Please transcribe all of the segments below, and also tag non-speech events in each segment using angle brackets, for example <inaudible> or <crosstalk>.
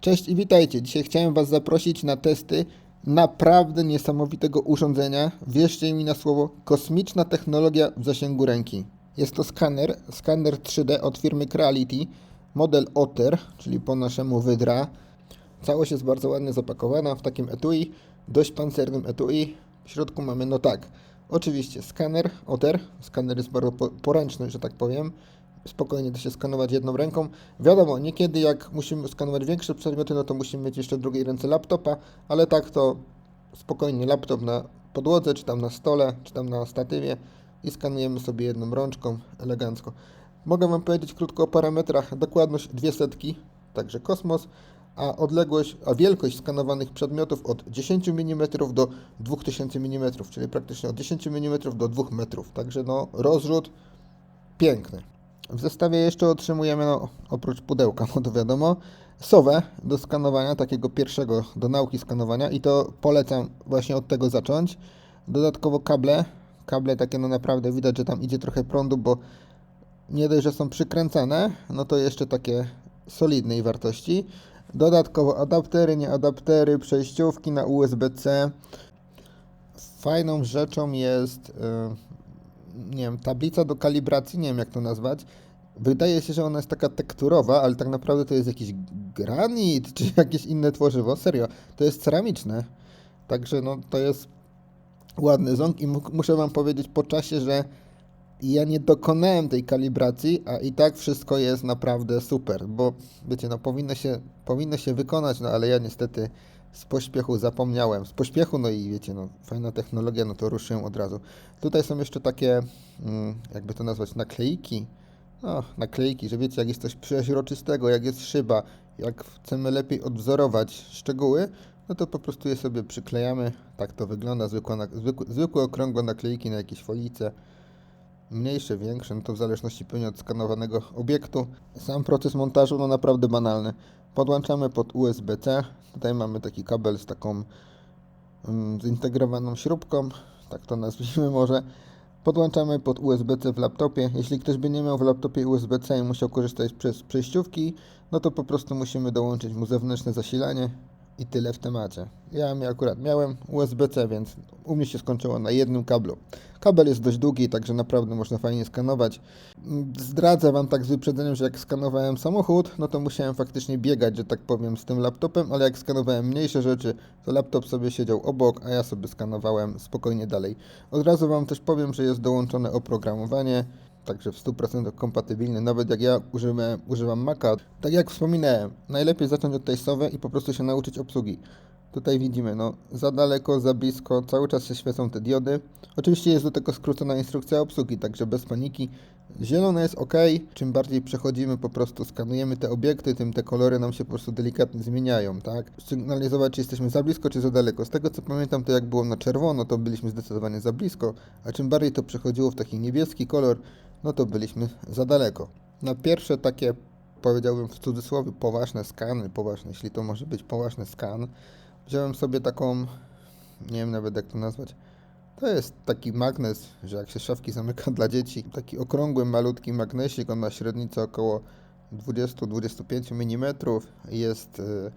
Cześć i witajcie. Dzisiaj chciałem Was zaprosić na testy naprawdę niesamowitego urządzenia. Wierzcie mi na słowo, kosmiczna technologia w zasięgu ręki. Jest to skaner, skaner 3D od firmy Creality, model Otter, czyli po naszemu Wydra. Całość jest bardzo ładnie zapakowana w takim etui, dość pancernym etui. W środku mamy, no tak, oczywiście skaner Otter. Skaner jest bardzo po- poręczny, że tak powiem. Spokojnie da się skanować jedną ręką. Wiadomo, niekiedy jak musimy skanować większe przedmioty, no to musimy mieć jeszcze w drugiej ręce laptopa, ale tak to spokojnie laptop na podłodze, czy tam na stole, czy tam na statywie i skanujemy sobie jedną rączką elegancko. Mogę Wam powiedzieć krótko o parametrach. Dokładność dwie setki, także kosmos, a odległość, a wielkość skanowanych przedmiotów od 10 mm do 2000 mm, czyli praktycznie od 10 mm do 2 metrów. Także no rozrzut piękny. W zestawie jeszcze otrzymujemy, no, oprócz pudełka, bo to wiadomo, sowę do skanowania, takiego pierwszego do nauki skanowania i to polecam właśnie od tego zacząć. Dodatkowo kable, kable takie no naprawdę widać, że tam idzie trochę prądu, bo nie dość, że są przykręcane, no to jeszcze takie solidnej wartości. Dodatkowo adaptery, nie adaptery, przejściówki na USB-C. Fajną rzeczą jest, yy, nie wiem, tablica do kalibracji, nie wiem jak to nazwać. Wydaje się, że ona jest taka tekturowa, ale tak naprawdę to jest jakiś granit czy <laughs> jakieś inne tworzywo. Serio, to jest ceramiczne. Także no to jest ładny ząg i mu- muszę wam powiedzieć po czasie, że ja nie dokonałem tej kalibracji, a i tak wszystko jest naprawdę super, bo wiecie, no powinno się, powinno się wykonać, no ale ja niestety z pośpiechu zapomniałem. Z pośpiechu, no i wiecie, no fajna technologia, no to ruszyłem od razu. Tutaj są jeszcze takie, mm, jakby to nazwać, naklejki. No, naklejki, że wiecie, jak jest coś przeźroczystego, jak jest szyba, jak chcemy lepiej odwzorować szczegóły, no to po prostu je sobie przyklejamy. Tak to wygląda, zwykła, na- zwykłe, zwykłe okrągłe naklejki na jakieś folice mniejsze, większe, no to w zależności pewnie od skanowanego obiektu. Sam proces montażu, no naprawdę banalny. Podłączamy pod USB-C, tutaj mamy taki kabel z taką mm, zintegrowaną śrubką, tak to nazwijmy <laughs> może. Podłączamy pod USB-C w laptopie. Jeśli ktoś by nie miał w laptopie USB-C i musiał korzystać przez przejściówki, no to po prostu musimy dołączyć mu zewnętrzne zasilanie i tyle w temacie. Ja akurat miałem USB-C, więc u mnie się skończyło na jednym kablu. Kabel jest dość długi, także naprawdę można fajnie skanować. Zdradzę Wam tak z wyprzedzeniem, że jak skanowałem samochód, no to musiałem faktycznie biegać, że tak powiem, z tym laptopem, ale jak skanowałem mniejsze rzeczy, to laptop sobie siedział obok, a ja sobie skanowałem spokojnie dalej. Od razu Wam też powiem, że jest dołączone oprogramowanie, także w 100% kompatybilny, nawet jak ja używam, używam Maca. Tak jak wspominałem, najlepiej zacząć od tej sowy i po prostu się nauczyć obsługi. Tutaj widzimy, no za daleko, za blisko, cały czas się świecą te diody. Oczywiście jest do tego skrócona instrukcja obsługi, także bez paniki. Zielone jest ok, czym bardziej przechodzimy, po prostu skanujemy te obiekty, tym te kolory nam się po prostu delikatnie zmieniają, tak? Sygnalizować, czy jesteśmy za blisko, czy za daleko. Z tego co pamiętam, to jak było na czerwono, to byliśmy zdecydowanie za blisko, a czym bardziej to przechodziło w taki niebieski kolor, no to byliśmy za daleko. Na pierwsze takie, powiedziałbym w cudzysłowie, poważne skany, poważne, jeśli to może być poważny skan, wziąłem sobie taką, nie wiem nawet jak to nazwać, to jest taki magnes, że jak się szafki zamyka <laughs> dla dzieci, taki okrągły, malutki magnesik, on ma średnicę około 20-25 mm, jest y,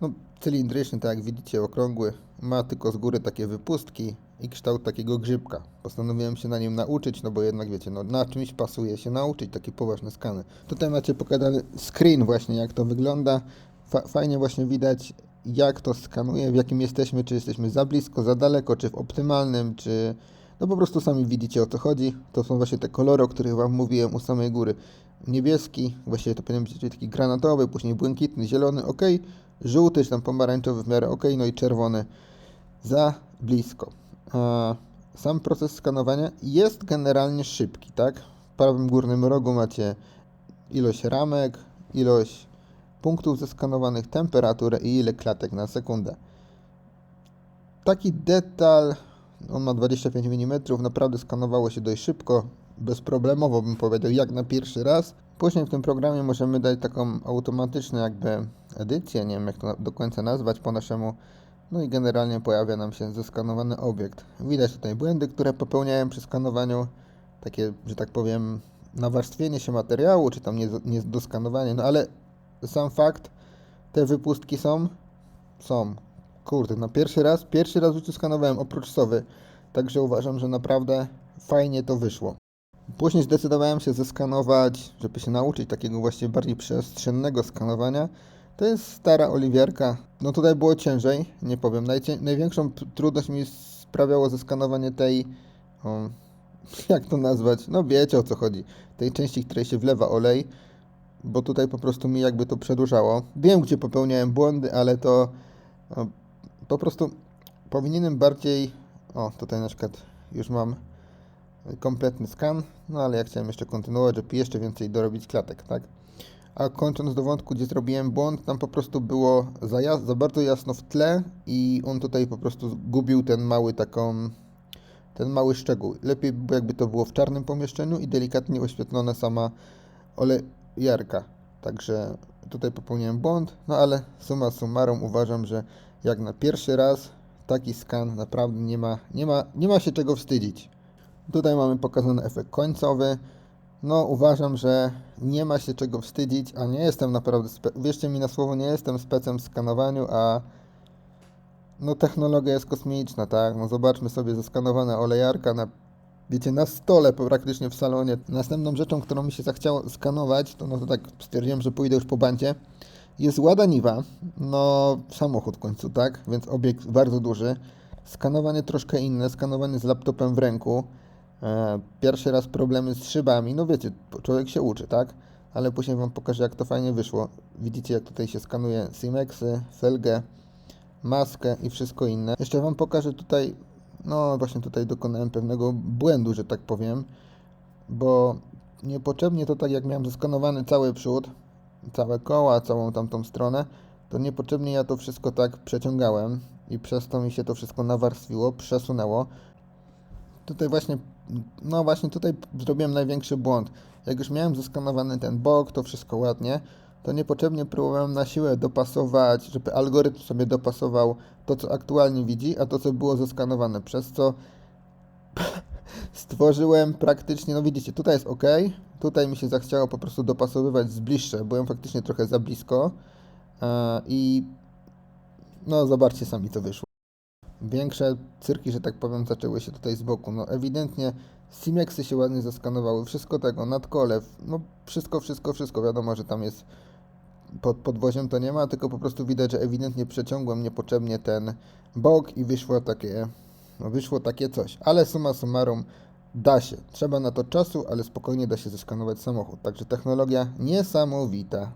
no, cylindryczny, tak jak widzicie, okrągły, ma tylko z góry takie wypustki i kształt takiego grzybka. Postanowiłem się na nim nauczyć, no bo jednak wiecie, no na czymś pasuje się nauczyć, takie poważne skany. Tutaj macie pokazany screen właśnie, jak to wygląda. Fa- fajnie właśnie widać, jak to skanuje, w jakim jesteśmy, czy jesteśmy za blisko, za daleko, czy w optymalnym, czy... No po prostu sami widzicie o co chodzi. To są właśnie te kolory, o których Wam mówiłem u samej góry. Niebieski, właściwie to powinien być taki granatowy, później błękitny, zielony, ok, żółty, czy tam pomarańczowy w miarę ok, no i czerwony za blisko. Sam proces skanowania jest generalnie szybki, tak? W prawym górnym rogu macie ilość ramek, ilość punktów zeskanowanych, temperaturę i ile klatek na sekundę. Taki detal, on ma 25 mm, naprawdę skanowało się dość szybko, bezproblemowo bym powiedział, jak na pierwszy raz. Później w tym programie możemy dać taką automatyczną jakby edycję, nie wiem jak to do końca nazwać po naszemu. No i generalnie pojawia nam się zeskanowany obiekt. Widać tutaj błędy, które popełniałem przy skanowaniu, takie, że tak powiem, nawarstwienie się materiału, czy tam niedoskanowanie, no ale sam fakt, te wypustki są? Są. Kurde, no pierwszy raz, pierwszy raz w skanowałem oprócz sowy, także uważam, że naprawdę fajnie to wyszło. Później zdecydowałem się zeskanować, żeby się nauczyć takiego właśnie bardziej przestrzennego skanowania. To jest stara oliwiarka. No tutaj było ciężej, nie powiem. Największą trudność mi sprawiało zeskanowanie tej, o, <laughs> jak to nazwać? No wiecie o co chodzi. Tej części, której się wlewa olej, bo tutaj po prostu mi jakby to przedłużało. Wiem, gdzie popełniałem błędy, ale to po prostu powinienem bardziej, o tutaj na przykład już mam kompletny skan, no ale ja chciałem jeszcze kontynuować, żeby jeszcze więcej dorobić klatek, tak? A kończąc do wątku, gdzie zrobiłem błąd, tam po prostu było za, jas- za bardzo jasno w tle i on tutaj po prostu gubił ten mały taką, ten mały szczegół. Lepiej by jakby to było w czarnym pomieszczeniu i delikatnie oświetlona sama olejarka. Także tutaj popełniłem błąd, no ale summa summarum uważam, że jak na pierwszy raz taki skan naprawdę nie ma, nie ma, nie ma się czego wstydzić. Tutaj mamy pokazany efekt końcowy. No, uważam, że nie ma się czego wstydzić, a nie jestem naprawdę, spe- wierzcie mi na słowo, nie jestem specem w skanowaniu, a no technologia jest kosmiczna, tak? No zobaczmy sobie zeskanowana olejarka na, wiecie, na stole praktycznie w salonie. Następną rzeczą, którą mi się zachciało skanować, to no to tak stwierdziłem, że pójdę już po bandzie, jest Niwa, no samochód w końcu, tak? Więc obiekt bardzo duży. Skanowanie troszkę inne, skanowanie z laptopem w ręku. E, Pierwszy raz problemy z szybami, no wiecie, człowiek się uczy, tak? Ale później Wam pokażę, jak to fajnie wyszło. Widzicie, jak tutaj się skanuje Simexy, felgę, maskę i wszystko inne. Jeszcze Wam pokażę tutaj, no właśnie tutaj dokonałem pewnego błędu, że tak powiem, bo niepotrzebnie to tak jak miałem zeskanowany cały przód, całe koła, całą tamtą stronę, to niepotrzebnie ja to wszystko tak przeciągałem i przez to mi się to wszystko nawarstwiło, przesunęło. Tutaj właśnie, no właśnie tutaj zrobiłem największy błąd. Jak już miałem zeskanowany ten bok, to wszystko ładnie, to niepotrzebnie próbowałem na siłę dopasować, żeby algorytm sobie dopasował to, co aktualnie widzi, a to, co było zeskanowane, przez co <laughs> stworzyłem praktycznie, no widzicie, tutaj jest ok, tutaj mi się zachciało po prostu dopasowywać z bliższe, byłem faktycznie trochę za blisko e, i no zobaczcie sami co wyszło. Większe cyrki, że tak powiem, zaczęły się tutaj z boku. No ewidentnie Simexy się ładnie zaskanowały, wszystko tego, nadkolew, no wszystko, wszystko, wszystko. Wiadomo, że tam jest pod podwoziem to nie ma, tylko po prostu widać, że ewidentnie przeciągłem niepotrzebnie ten bok i wyszło takie, no wyszło takie coś. Ale summa summarum da się. Trzeba na to czasu, ale spokojnie da się zeskanować samochód. Także technologia niesamowita.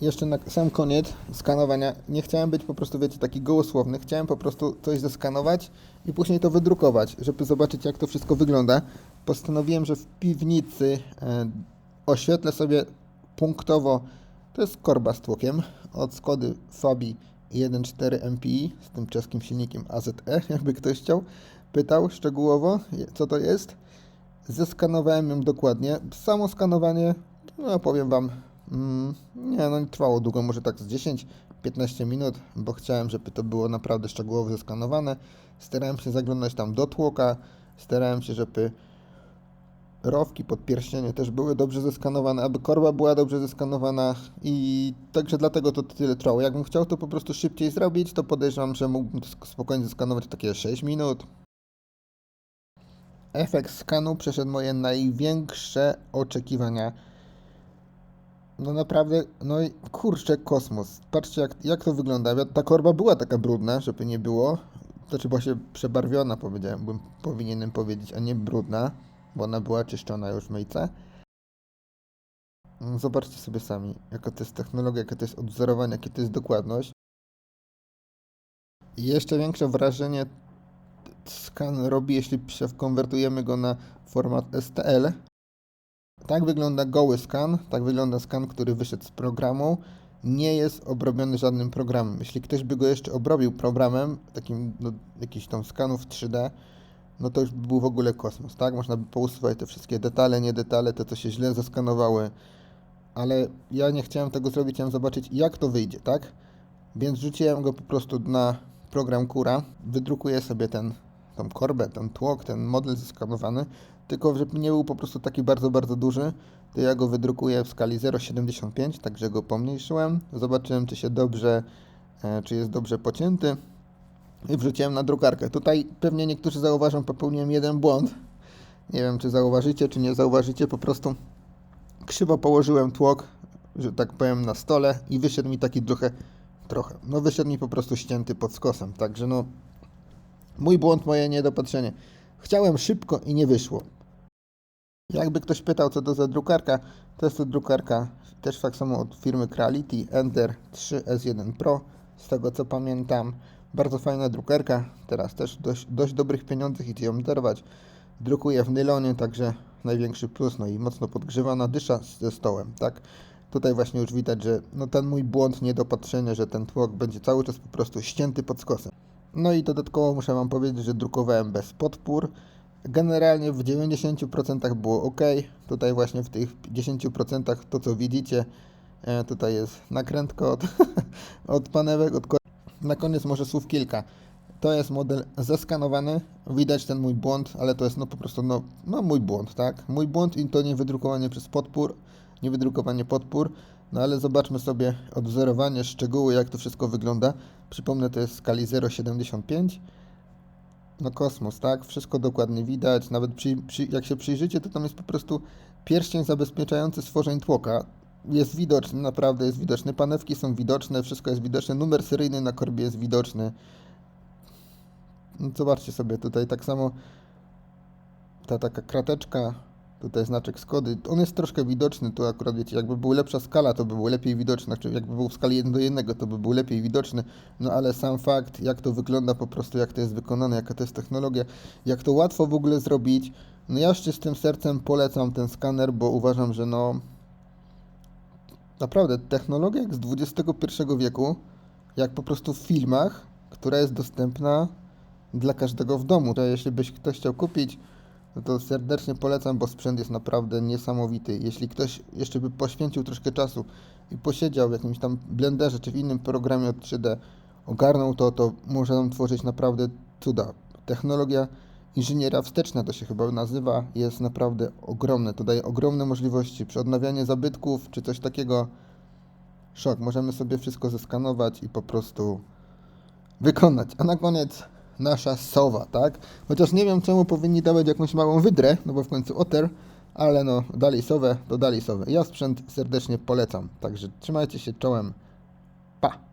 Jeszcze na sam koniec skanowania nie chciałem być po prostu, wiecie, taki gołosłowny. Chciałem po prostu coś zeskanować i później to wydrukować, żeby zobaczyć, jak to wszystko wygląda. Postanowiłem, że w piwnicy e, oświetlę sobie punktowo. To jest korba z tłokiem od Skody Fabi 1.4 MPI z tym czeskim silnikiem AZE, <laughs> jakby ktoś chciał. Pytał szczegółowo, co to jest. Zeskanowałem ją dokładnie. Samo skanowanie, no powiem Wam, nie, no nie trwało długo, może tak z 10-15 minut, bo chciałem, żeby to było naprawdę szczegółowo zeskanowane. Starałem się zaglądać tam do tłoka, starałem się, żeby rowki, podpierścienie też były dobrze zeskanowane, aby korba była dobrze zeskanowana i także dlatego to tyle trwało. Jakbym chciał to po prostu szybciej zrobić, to podejrzewam, że mógłbym spokojnie zeskanować takie 6 minut. Efekt skanu przeszedł moje największe oczekiwania. No naprawdę, no i kurczę, kosmos. Patrzcie jak, jak to wygląda. Ta korba była taka brudna, żeby nie było. Znaczy była się przebarwiona, powiedziałem, bym powinienem powiedzieć, a nie brudna, bo ona była czyszczona już w myjce. Mm, Zobaczcie sobie sami, jaka to jest technologia, jaka to jest odwzorowanie, jaka to jest dokładność. I jeszcze większe wrażenie skan robi, jeśli przekonwertujemy go na format STL. Tak wygląda goły skan, tak wygląda skan, który wyszedł z programu. Nie jest obrobiony żadnym programem. Jeśli ktoś by go jeszcze obrobił programem, takim no, jakiś tam skanów 3D, no to już by był w ogóle kosmos, tak? Można by pousuwać te wszystkie detale, nie detale, te co się źle zaskanowały. Ale ja nie chciałem tego zrobić, chciałem zobaczyć jak to wyjdzie, tak? Więc rzuciłem go po prostu na program Kura, wydrukuję sobie ten, tą korbę, ten tłok, ten model zeskanowany, tylko żeby nie był po prostu taki bardzo, bardzo duży, to ja go wydrukuję w skali 0,75, także go pomniejszyłem. Zobaczyłem, czy się dobrze, e, czy jest dobrze pocięty i wrzuciłem na drukarkę. Tutaj pewnie niektórzy zauważą, popełniłem jeden błąd. Nie wiem, czy zauważycie, czy nie zauważycie, po prostu krzywo położyłem tłok, że tak powiem, na stole i wyszedł mi taki trochę, trochę, no wyszedł mi po prostu ścięty pod skosem, także no, mój błąd, moje niedopatrzenie. Chciałem szybko i nie wyszło. Jakby ktoś pytał, co to za drukarka, to jest to drukarka też tak samo od firmy Creality Ender 3S1 Pro, z tego co pamiętam. Bardzo fajna drukarka, teraz też dość, dość dobrych pieniądzach idzie ją dorwać. Drukuje w nylonie, także największy plus, no i mocno podgrzewana dysza ze stołem, tak? Tutaj właśnie już widać, że no ten mój błąd, niedopatrzenie, że ten tłok będzie cały czas po prostu ścięty pod skosem. No i dodatkowo muszę Wam powiedzieć, że drukowałem bez podpór. Generalnie w 90% było ok. Tutaj właśnie w tych 10% to co widzicie, e, tutaj jest nakrętka od, <laughs> od panewek, od Na koniec może słów kilka. To jest model zeskanowany, widać ten mój błąd, ale to jest no po prostu no, no mój błąd, tak? Mój błąd i to nie wydrukowanie przez podpór, nie wydrukowanie podpór, no ale zobaczmy sobie odwzorowanie, szczegóły, jak to wszystko wygląda. Przypomnę, to jest skali 0,75 no kosmos, tak? Wszystko dokładnie widać. Nawet przy, przy, jak się przyjrzycie, to tam jest po prostu pierścień zabezpieczający stworzeń tłoka. Jest widoczny, naprawdę jest widoczny. Panewki są widoczne, wszystko jest widoczne. Numer seryjny na korbie jest widoczny. No, zobaczcie sobie tutaj tak samo ta taka krateczka, tutaj znaczek Skody, on jest troszkę widoczny, tu akurat wiecie, jakby była lepsza skala, to by był lepiej widoczny, znaczy jakby był w skali 1 do 1, to by był lepiej widoczny, no ale sam fakt, jak to wygląda po prostu, jak to jest wykonane, jaka to jest technologia, jak to łatwo w ogóle zrobić, no ja z czystym sercem polecam ten skaner, bo uważam, że no naprawdę technologia jak z XXI wieku, jak po prostu w filmach, która jest dostępna dla każdego w domu. To jeśli byś ktoś chciał kupić, no to serdecznie polecam, bo sprzęt jest naprawdę niesamowity. Jeśli ktoś jeszcze by poświęcił troszkę czasu i posiedział w jakimś tam blenderze czy w innym programie od 3D, ogarnął to, to może nam tworzyć naprawdę cuda. Technologia inżyniera wsteczna to się chyba nazywa, jest naprawdę ogromne. To daje ogromne możliwości przy odnawianiu zabytków czy coś takiego. Szok, możemy sobie wszystko zeskanować i po prostu wykonać. A na koniec nasza sowa, tak? Chociaż nie wiem czemu powinni dawać jakąś małą wydrę, no bo w końcu oter, ale no dali sowę, to dali sowę. Ja sprzęt serdecznie polecam, także trzymajcie się czołem. Pa!